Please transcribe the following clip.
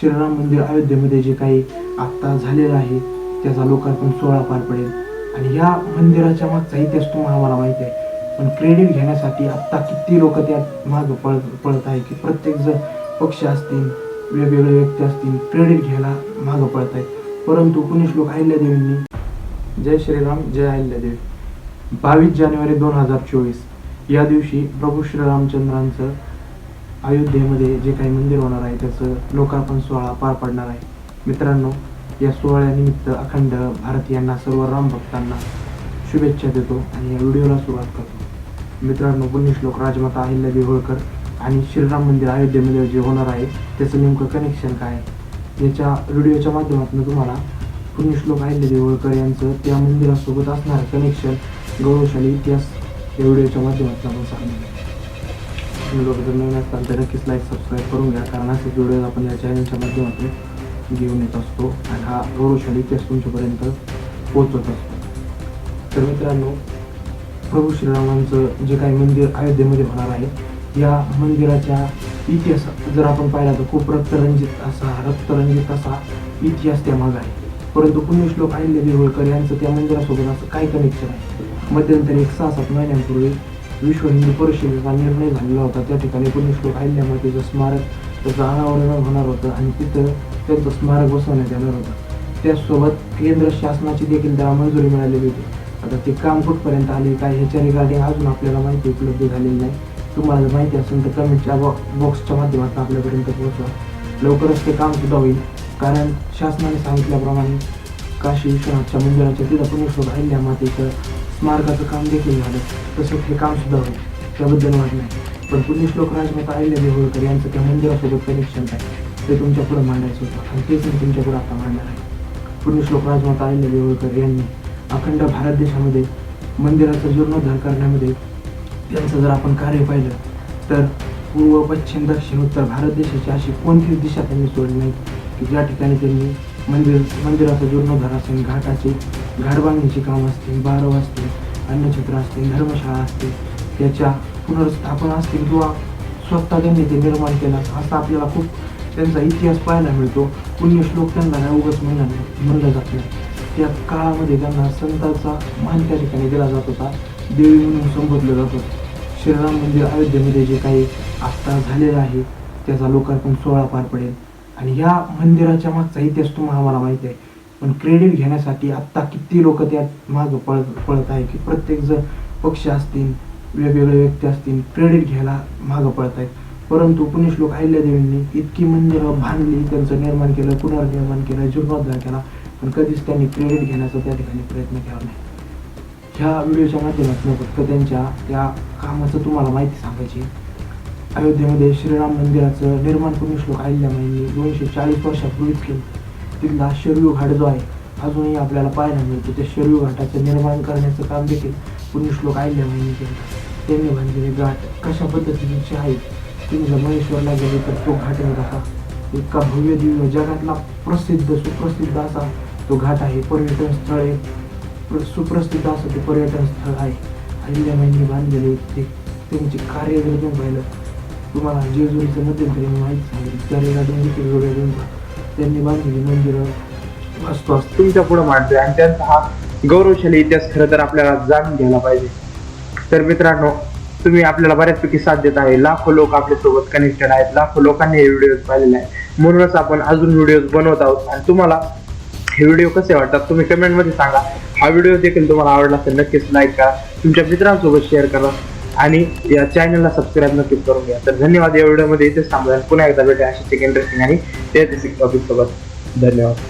श्रीराम मंदिर अयोध्येमध्ये जे काही आत्ता झालेलं आहे त्याचा लोकार्पण सोहळा पार पडेल. आणि या मंदिराच्या मागचा इतिहास तुम्हाला मला माहिती आहे. पण क्रेडिट घेण्यासाठी आत्ता किती लोक त्या मागं पळ पळत आहे की प्रत्येक जण पक्ष असतील वेगवेगळे व्यक्ती असतील क्रेडिट घ्यायला मागं पळत आहेत. परंतु पुणे श्लोक अहिल्यादेवींनी? जय श्रीराम जय अहिल्यादेवी. बावीस जानेवारी दोन हजार चोवीस. या दिवशी प्रभू श्रीरामचंद्रांचं अयोध्येमध्ये जे काही मंदिर होणार आहे त्याचं लोकार्पण सोहळा पार पडणार आहे. मित्रांनो या सोहळ्यानिमित्त अखंड भारतीयांना सर्व राम भक्तांना शुभेच्छा देतो आणि या व्हिडिओला सुरुवात करतो. मित्रांनो पुण्यश्लोक राजमाता अहिल्यादेवी होळकर आणि श्रीराम मंदिर अयोध्येमध्ये जे होणार आहे त्याचं नेमकं कनेक्शन काय आहे? याच्या व्हिडिओच्या माध्यमातून तुम्हाला पुण्यश्लोक अहिल्यादेवी होळकर यांचं त्या मंदिरासोबत असणारं कनेक्शन गौरवशाली इतिहास या व्हिडिओच्या माध्यमातून आपण सांगणार आहे. लोक जर नवीन असताल तर नक्कीच लाईक सबस्क्राईब करून घ्या. कारण असेच व्हिडिओ आपण या चॅनलच्या माध्यमातून घेऊन येत असतो आणि हा गौरवशाली इतिहास तुमच्यापर्यंत पोहोचवत असतो. तर मित्रांनो प्रभू श्रीरामांचं जे काही मंदिर अयोध्येमध्ये होणार आहे या मंदिराच्या इतिहास जर आपण पाहिला तर खूप रक्तरंजित असा रक्तरंजित असा इतिहास त्यामागे आहे. परंतु पुण्यश्लोक अहिल्यादेवी होळकर यांचं त्या मंदिरासोबत असं काय कनेक्शन आहे मध्यंतरी एक सहा सात महिन्यांपूर्वी विश्व हिंदू परिषदेचा निर्णय झालेला होता. त्या ठिकाणी पुण्यश्लोक त्याचं स्मारक त्याचं अनावरण होणार होतं आणि तिथं त्यांचं स्मारक बसवण्यात येणार होतं. त्याचसोबत केंद्र शासनाची देखील त्याला मंजुरी मिळालेली होती. आता ते काम कुठपर्यंत आले काय ह्याच्या रिगार्डिंग अजून आपल्याला माहिती उपलब्ध झालेली नाही. तुम्हाला जर माहिती असेल तर कमेंटच्या बॉक्सच्या माध्यमातून आपल्यापर्यंत पोहोचवा. लवकरच ते काम सुद्धा होईल. कारण शासनाने सांगितल्याप्रमाणे काशी विश्वनाथच्या मंदिराच्या तिथं पुण्यश्लोक अहिल्या मातेचं स्मारकाचं काम देखील झालं. तसंच हे काम सुद्धा होईल. त्याबद्दल वाट नाही. पण पुण्यश्लोक राजमाता अहिल्यादेवी होळकर यांचं त्या मंदिरासोबत कनेक्शन आहे. ते तुमच्यापुढे मांडायचं होतं. आणि तेच मी तुमच्यापुढे आता मांडणार आहे. पुण्यश्लोक राजमाता अहिल्यादेवी होळकर यांनी अखंड भारत देशामध्ये मंदिराचा जीर्णोद्धार करण्यामध्ये त्यांचं जर आपण कार्य पाहिलं तर पूर्व पश्चिम दक्षिण उत्तर भारत देशाची अशी कोणतीच दिशा त्यांनी सोडली नाही. की ज्या ठिकाणी त्यांनी मंदिर मंदिराचा जीर्णोद्धार असेल घाटाचे घाट बांधणीची कामं असतील बारव असतील अन्नछत्र असतील धर्मशाळा असतील त्याच्या पुनर्स्थापना असतील किंवा स्वतः त्यांनी ते निर्माण केलं असं आपल्याला खूप त्यांचा इतिहास पाहायला मिळतो. पुण्यश्लोक त्यांना नाही उगच म्हणलं नाही म्हणलं जात नाही. त्या काळामध्ये त्यांना संतांचा मान त्या ठिकाणी दिला जात होता. देवी म्हणून संबोधलं जात होतं. श्रीराम मंदिर अयोध्येमध्ये जे काही आत्ता झालेलं आहे त्याचा लोकार्पण सोहळा पार पडेल. आणि या मंदिराच्या मागचा इतिहास तुम्हाला मला माहिती आहे. पण क्रेडिट घेण्यासाठी आत्ता किती लोक त्यात मागं पळत पळत आहे की प्रत्येक जण पक्ष असतील वेगवेगळे व्यक्ती असतील क्रेडिट घ्यायला मागं पळत आहेत. परंतु पुण्यश्लोक अहिल्यादेवींनी इतकी मंदिरं बांधली त्यांचं निर्माण केलं पुनर्निर्माण केलं जीर्णोद्धार केला पण कधीच त्यांनी क्रेडिट घेण्याचा त्या ठिकाणी प्रयत्न केला नाही. ह्या व्हिडिओच्या माध्यमातून फक्त त्यांच्या त्या कामाचं तुम्हाला माहिती सांगायची अयोध्येमध्ये श्रीराम मंदिराचं निर्माण पुण्यश्लोक अहिल्यामाईंनी दोनशे चाळीस वर्षापूर्वीच केलं. तिथला शरयू घाट जो आहे अजूनही आपल्याला पाहायला मिळतो. त्या शरयू घाटाचं निर्माण करण्याचं काम देखील पुण्यश्लोक अहिल्यामाईंनी केलं. त्यांनी बांधलेले घाट कशा पद्धतीचे आहेत तुम्ही जर महेश्वरला गेले तर तो घाट राहा इतका भव्य दिव्य जगातला प्रसिद्ध सुप्रसिद्ध असा तो घाट आहे. पर्यटन स्थळ आहे. सुप्रसिद्ध असं ते पर्यटन स्थळ आहे. अहिल्यामाईंनी बांधलेले ते त्यांचे कार्य जर तुम्ही पाहिलं तुम्हाला जेजुरीचं मध्यंतरी माहिती सांगितली त्या रेगातून देखील देऊन त्यांनी बांधलेली मंदिरं. वास्तू असतात तुमच्यापुढे मांडतोय. आणि त्यांचा हा गौरवशाली इतिहास खरं तर आपल्याला जाणून घ्यायला पाहिजे. तर मित्रांनो तुम्ही आपल्याला बऱ्याचपैकी साथ देत आहे. लाखो लोक आपल्यासोबत कनेक्टेड आहेत. लाखो लोकांनी हे व्हिडिओज पाहिलेले आहे म्हणूनच आपण अजून व्हिडिओज बनवत आहोत. आणि तुम्हाला हे व्हिडिओ कसे वाटतात तुम्ही कमेंटमध्ये सांगा. हा व्हिडिओ देखील तुम्हाला आवडला असेल नक्कीच लाईक करा. तुमच्या मित्रांसोबत शेअर करा. आणि या चॅनलला सबस्क्राईब नक्कीच करून घ्या. तर धन्यवाद या व्हिडिओमध्ये इथेच थांबूया. पुन्हा एकदा भेटूया. अशीच एक इंटरेस्टिंग आणि ते टॉपिक सोबत. धन्यवाद.